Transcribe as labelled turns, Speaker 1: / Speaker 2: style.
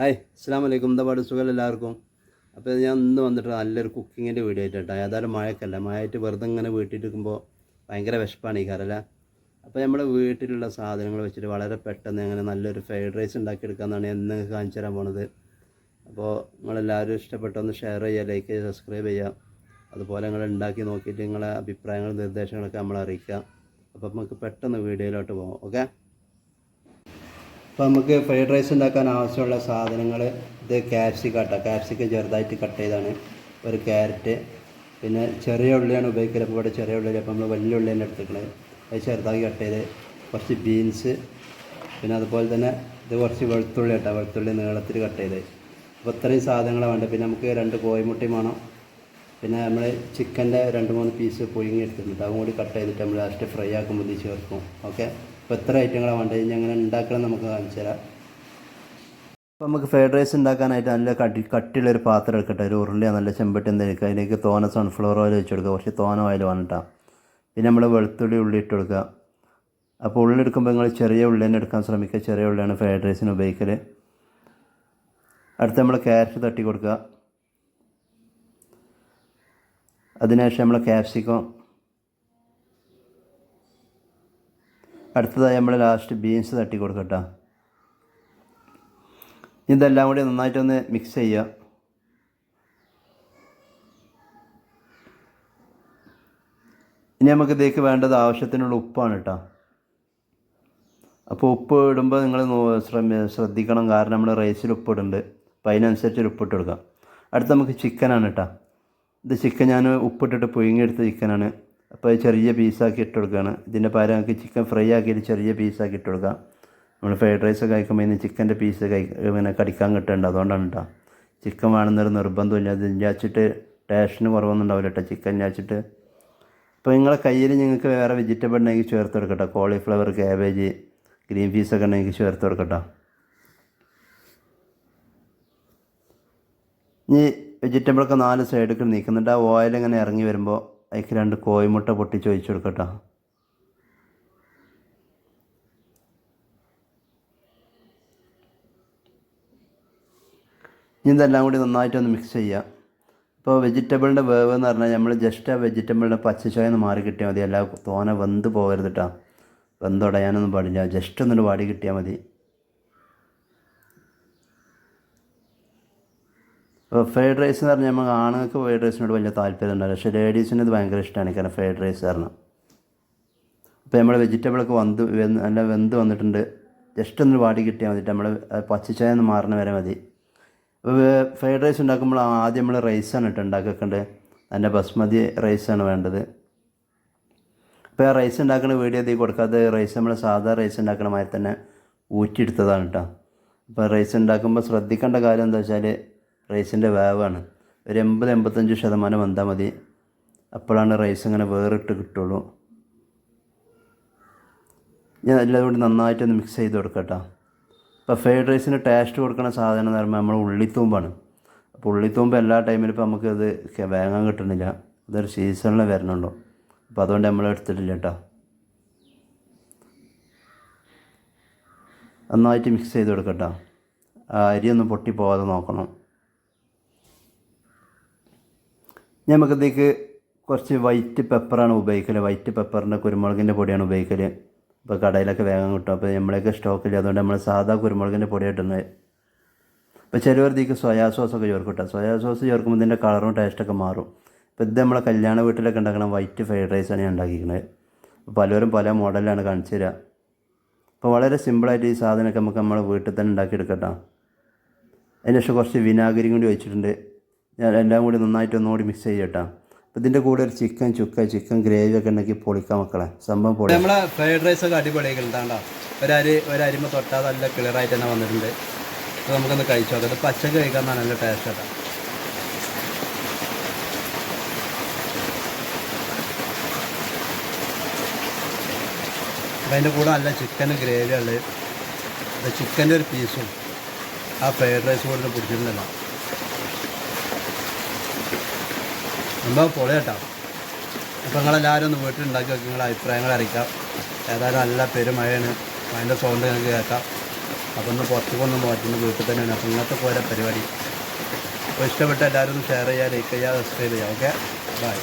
Speaker 1: Hi അസ്സാം വലൈക്കും എന്താ സുഖം എല്ലാവർക്കും? അപ്പോൾ ഞാൻ ഇന്ന് വന്നിട്ട് നല്ലൊരു കുക്കിങ്ങിന്റെ വീഡിയോ ആയിട്ടാണ് ഏതായാലും മഴക്കല്ല മഴയായിട്ട് വെറുതെ ഇങ്ങനെ വീട്ടിലിരിക്കുമ്പോൾ ഭയങ്കര വിശപ്പാണ് ഈ കാരല്ല അപ്പോൾ നമ്മുടെ വീട്ടിലുള്ള സാധനങ്ങൾ വെച്ചിട്ട് വളരെ പെട്ടെന്ന് അങ്ങനെ നല്ലൊരു ഫ്രൈഡ് റൈസ് ഉണ്ടാക്കിയെടുക്കാമെന്നാണ് ഇന്ന് കാണിച്ചു തരാൻ പോണത്. അപ്പോൾ നിങ്ങളെല്ലാവരും ഇഷ്ടപ്പെട്ടൊന്ന് ഷെയർ ചെയ്യുക ലൈക്ക് ചെയ്യുക സബ്സ്ക്രൈബ് ചെയ്യുക. അതുപോലെ നിങ്ങൾ ഉണ്ടാക്കി നോക്കിയിട്ട് നിങ്ങളെ അഭിപ്രായങ്ങളും നിർദ്ദേശങ്ങളൊക്കെ നമ്മൾ അറിയിക്കുക. അപ്പോൾ നമുക്ക് പെട്ടെന്ന് വീഡിയോയിലോട്ട് പോകാം. ഓക്കെ? അപ്പോൾ നമുക്ക് ഫ്രൈഡ് റൈസ് ഉണ്ടാക്കാൻ ആവശ്യമുള്ള സാധനങ്ങൾ ഇത് ക്യാപ്സിക്കം കേട്ടോ ക്യാപ്സിക്കം ചെറുതായിട്ട് കട്ട് ചെയ്താണ്. ഒരു ക്യാരറ്റ് പിന്നെ ചെറിയ ഉള്ളിയാണ് ഉപയോഗിക്കുന്നത് അപ്പോൾ ഇവിടെ ചെറിയ ഉള്ളി അപ്പോൾ നമ്മൾ വലിയ ഉള്ളിയാണ് എടുത്തിരിക്കുന്നത് അത് ചെറുതാക്കി കട്ട് ചെയ്ത് കുറച്ച് ബീൻസ് പിന്നെ അതുപോലെ തന്നെ ഇത് കുറച്ച് വെളുത്തുള്ളി കേട്ടോ വെളുത്തുള്ളി നീളത്തിൽ കട്ട് ചെയ്ത്. അപ്പോൾ ഇത്രയും സാധനങ്ങളാണ് വേണ്ടത്. പിന്നെ നമുക്ക് രണ്ട് കോഴിമുട്ടയും വേണം. പിന്നെ നമ്മൾ ചിക്കന്റെ രണ്ട് മൂന്ന് പീസ് പുഴുങ്ങി എടുത്തിട്ടുണ്ട്. അതും കൂടി കട്ട് ചെയ്തിട്ട് നമ്മൾ ലാസ്റ്റ് ഫ്രൈ ആക്കുമ്പോൾ ചേർക്കും. ഓക്കെ അപ്പോൾ എത്ര ഐറ്റങ്ങളാണ് വേണ്ടത്? ഇനി അങ്ങനെ ഉണ്ടാക്കണം നമുക്ക് കാണിച്ചു തരാം. അപ്പോൾ നമുക്ക് ഫ്രൈഡ് റൈസ് ഉണ്ടാക്കാനായിട്ട് നല്ല കട്ടി കട്ടിയുള്ളൊരു പാത്രം എടുക്കട്ടെ. ഒരു ഉരുളിയാണ് നല്ല ചെമ്പട്ടി എന്തെങ്കിലും അതിലേക്ക് തോന സൺഫ്ലവർ ഓയിൽ വെച്ച് കൊടുക്കുക. കുറച്ച് തോന ഓയിൽ വേണം പിന്നെ നമ്മൾ വെളുത്തുള്ളി ഉള്ളി ഇട്ട് കൊടുക്കുക. അപ്പോൾ ഉള്ളി എടുക്കുമ്പോൾ നിങ്ങൾ ചെറിയ ഉള്ളി തന്നെ എടുക്കാൻ ശ്രമിക്കുക. ചെറിയ ഉള്ളിയാണ് ഫ്രൈഡ് റൈസിന് ഉപയോഗിക്കൽ അടുത്ത് നമ്മൾ ക്യാരറ്റ് തട്ടി കൊടുക്കുക. അതിനുശേഷം നമ്മൾ ക്യാപ്സിക്കം അടുത്തതായി നമ്മൾ ലാസ്റ്റ് ബീൻസ് തട്ടി കൊടുക്കട്ടോ ഇതെല്ലാം കൂടി നന്നായിട്ടൊന്ന് മിക്സ് ചെയ്യുക ഇനി നമുക്ക് ഇതേക്ക് വേണ്ടത് ആവശ്യത്തിനുള്ള ഉപ്പാണ് കേട്ടോ. അപ്പോൾ ഉപ്പ് ഇടുമ്പോൾ നിങ്ങൾ ശ്രദ്ധിക്കണം. കാരണം നമ്മൾ റൈസിൽ ഉപ്പ് ഇടുന്നുണ്ട് അപ്പോൾ അതിനനുസരിച്ച് ഒരു ഉപ്പിട്ട് കൊടുക്കാം. അടുത്ത് നമുക്ക് ചിക്കനാണ് കേട്ടോ. ഇത് ചിക്കൻ ഞാൻ ഉപ്പിട്ടിട്ട് പുഴുങ്ങിയെടുത്ത ചിക്കനാണ് അപ്പോൾ ചെറിയ പീസാക്കി ഇട്ട് കൊടുക്കുകയാണ് ഇതിന്റെ പകരം നമുക്ക് ചിക്കൻ ഫ്രൈ ആക്കിയിട്ട് ചെറിയ പീസാക്കി ഇട്ട് കൊടുക്കാം. നമ്മൾ ഫ്രൈഡ് റൈസ് കഴിക്കുമ്പോൾ ഇന്ന് ചിക്കന്റെ പീസ് കഴി കടിക്കാൻ കിട്ടുന്നുണ്ട് അതുകൊണ്ടാണ് കേട്ടോ ചിക്കൻ വേണമെന്നൊരു നിർബന്ധമില്ല ഇത് വെച്ചിട്ട് ടേസ്റ്റിന് കുറവൊന്നും ഉണ്ടാവില്ല കേട്ടോ ചിക്കൻ ഞാച്ചിട്ട് അപ്പോൾ നിങ്ങളെ കയ്യിൽ നിങ്ങൾക്ക് വേറെ വെജിറ്റബിൾ ഉണ്ടെങ്കിൽ ചേർത്ത് കൊടുക്കട്ടോ. കോളിഫ്ലവർ ക്യാബേജ് ഗ്രീൻ പീസൊക്കെ ഉണ്ടെങ്കിൽ ചേർത്ത് കൊടുക്കട്ടോ. ഇനി വെജിറ്റബിളൊക്കെ നാല് സൈഡിലേക്ക് നീക്കുന്നുണ്ട്. ആ ഓയിൽ ഇങ്ങനെ ഇറങ്ങി വരുമ്പോൾ അതിലേക്ക് രണ്ട് കോയിമുട്ട പൊട്ടിച്ച് ചോദിച്ചു കൊടുക്കട്ടോ ഇതെല്ലാം കൂടി നന്നായിട്ടൊന്ന് മിക്സ് ചെയ്യുക ഇപ്പോൾ വെജിറ്റബിളിന്റെ വേവ് എന്ന് പറഞ്ഞാൽ നമ്മൾ ജസ്റ്റ് ആ വെജിറ്റബിളിന്റെ പച്ചച്ചോയെന്ന് മാറി കിട്ടിയാൽ മതി. അല്ല തോനെ വെന്ത് പോകരുത് കേട്ടോ വെന്തുടയാനൊന്നും പാടില്ല. ജസ്റ്റ് ഒന്നിട്ട് വാടി കിട്ടിയാൽ മതി. ഫ്രൈഡ് റൈസ് എന്ന് പറഞ്ഞാൽ നമുക്ക് ആണുങ്ങൾക്ക് ഫ്രൈഡ് റൈസിനോട് വലിയ താല്പര്യം ഉണ്ടാവില്ല. പക്ഷേ ലേഡീസിന് ഇത് ഭയങ്കര ഇഷ്ടമാണ് കാരണം ഫ്രൈഡ് റൈസ് കാരണം. അപ്പോൾ നമ്മൾ വെജിറ്റബിളൊക്കെ വന്ന് നല്ല വെന്ത് വന്നിട്ടുണ്ട്. ജസ്റ്റ് ഒന്ന് വാടി കിട്ടിയാൽ മതി. നമ്മൾ പച്ചച്ചായ ഒന്ന് മാറണ വരെ മതി. അപ്പോൾ ഫ്രൈഡ് റൈസ് ഉണ്ടാക്കുമ്പോൾ ആദ്യം നമ്മൾ റൈസാണ് ഇട്ട് ഉണ്ടാക്കിക്കേണ്ടത് അതിന്റെ ബസ്മതി റൈസാണ് വേണ്ടത്. അപ്പോൾ ആ റൈസ് ഉണ്ടാക്കുന്ന വീഡിയോ എത്തി കൊടുക്കാതെ റൈസ് നമ്മൾ സാധാ റൈസ് ഉണ്ടാക്കുന്ന മാതിരി തന്നെ ഊറ്റിയെടുത്തതാണ് കേട്ടോ. അപ്പോൾ റൈസ് ഉണ്ടാക്കുമ്പോൾ ശ്രദ്ധിക്കേണ്ട കാര്യം എന്താ വെച്ചാൽ റൈസിന്റെ വേവാണ്. ഒരു എൺപത് എൺപത്തഞ്ച് ശതമാനം വന്നാൽ മതി. അപ്പോഴാണ് റൈസ് ഇങ്ങനെ വേറിട്ട് കിട്ടുള്ളൂ. ഞാൻ എല്ലാം കൂടി നന്നായിട്ടൊന്ന് മിക്സ് ചെയ്ത് കൊടുക്കട്ടോ ഇപ്പോൾ ഫ്രൈഡ് റൈസിന് ടേസ്റ്റ് കൊടുക്കുന്ന സാധനം എന്ന് പറയുമ്പോൾ നമ്മൾ ഉള്ളിത്തൂമ്പാണ്. അപ്പോൾ ഉള്ളിത്തൂമ്പ് എല്ലാ ടൈമിലും ഇപ്പോൾ നമുക്കത് വേങ്ങാൻ കിട്ടുന്നില്ല അതൊരു സീസണിൽ വരണുള്ളൂ. അപ്പോൾ അതുകൊണ്ട് നമ്മൾ എടുത്തിട്ടില്ല കേട്ടോ. നന്നായിട്ട് മിക്സ് ചെയ്ത് കൊടുക്കട്ടോ ആ അരിയൊന്നും പൊട്ടി പോകാതെ നോക്കണം. നമുക്കത്തേക്ക് കുറച്ച് വൈറ്റ് പെപ്പറാണ് ഉപയോഗിക്കൽ വൈറ്റ് പെപ്പറിന്റെ കുരുമുളകിന്റെ പൊടിയാണ് ഉപയോഗിക്കൽ ഇപ്പോൾ കടയിലൊക്കെ വേഗം കിട്ടും. അപ്പോൾ നമ്മളെയൊക്കെ സ്റ്റോക്കില്ല അതുകൊണ്ട് നമ്മൾ സാധാ കുരുമുളകിന്റെ പൊടി ഇട്ടുന്നത് ഇപ്പോൾ ചിലവർ ഇതിക്ക് സോയാ സോസൊക്കെ ചേർക്കും കേട്ടോ സോയാ സോസ് ചേർക്കുമ്പോൾ ഇതിന്റെ കളറും ടേസ്റ്റൊക്കെ മാറും. ഇപ്പോൾ ഇത് നമ്മളെ കല്യാണ വീട്ടിലൊക്കെ ഉണ്ടാക്കണ വൈറ്റ് ഫ്രൈഡ് റൈസാണ് ഞാൻ ഉണ്ടാക്കിയിരിക്കുന്നത് പലരും പല മോഡലിലാണ് കാണിച്ചു തരിക അപ്പോൾ വളരെ സിമ്പിളായിട്ട് ഈ സാധനമൊക്കെ നമുക്ക് നമ്മൾ വീട്ടിൽ തന്നെ ഉണ്ടാക്കിയെടുക്കട്ടോ അതിന് ശേഷം കുറച്ച് വിനാഗിരി കൂടി ഒഴിച്ചിട്ടുണ്ട്. ഞാൻ എല്ലാം കൂടി നന്നായിട്ട് ഒന്നുകൂടി മിക്സ് ചെയ്യട്ടോ. അപ്പോൾ ഇതിന്റെ കൂടെ ഒരു ചിക്കൻ ചുക്ക ചിക്കൻ ഗ്രേവി ഒക്കെ ഉണ്ടെങ്കിൽ പൊളിക്കാൻ മക്കളെ. സംഭവം പൊളി
Speaker 2: നമ്മളെ ഫ്രൈഡ് റൈസ് ഒക്കെ അടിപൊളിയായിട്ടുണ്ടാണ്ടോ ഒരരി ഒരരിമ തൊട്ടാൽ നല്ല ക്ലിയർ ആയിട്ട് തന്നെ വന്നിട്ടുണ്ട്. അപ്പോൾ നമുക്കൊന്ന് കഴിച്ചു നോക്കാം. ഇത് പച്ചക്ക് കഴിക്കാൻ നല്ല ടേസ്റ്റ് കേട്ടോ അപ്പം അതിന്റെ കൂടെ നല്ല ചിക്കൻ ഗ്രേവി ഉള്ളത്. ചിക്കന്റെ ഒരു പീസും ആ ഫ്രൈഡ് റൈസ് കൂടെ പിടിച്ചിരുന്നല്ലോ സംഭവം പൊളി കേട്ടോ. അപ്പോൾ നിങ്ങളെല്ലാവരും ഒന്ന് വീട്ടിൽ ഉണ്ടാക്കി വെക്കുക നിങ്ങളുടെ അഭിപ്രായങ്ങൾ അറിയിക്കാം. ഏതായാലും നല്ല പെരുമഴയാണ് അതിന്റെ സൗണ്ട് നിങ്ങൾക്ക് കേൾക്കാം. അപ്പോൾ ഒന്ന് പുറത്തേക്കൊന്നും പോറ്റുന്ന വീട്ടിൽ തന്നെയാണ്. അപ്പോൾ ഇങ്ങനത്തെ പോലെ പരിപാടി. അപ്പോൾ ഇഷ്ടപ്പെട്ട എല്ലാവരും ഒന്ന് ഷെയർ ചെയ്യുക ലൈക്ക് ചെയ്യുക സബ്സ്ക്രൈബ് ചെയ്യുക. Okay bye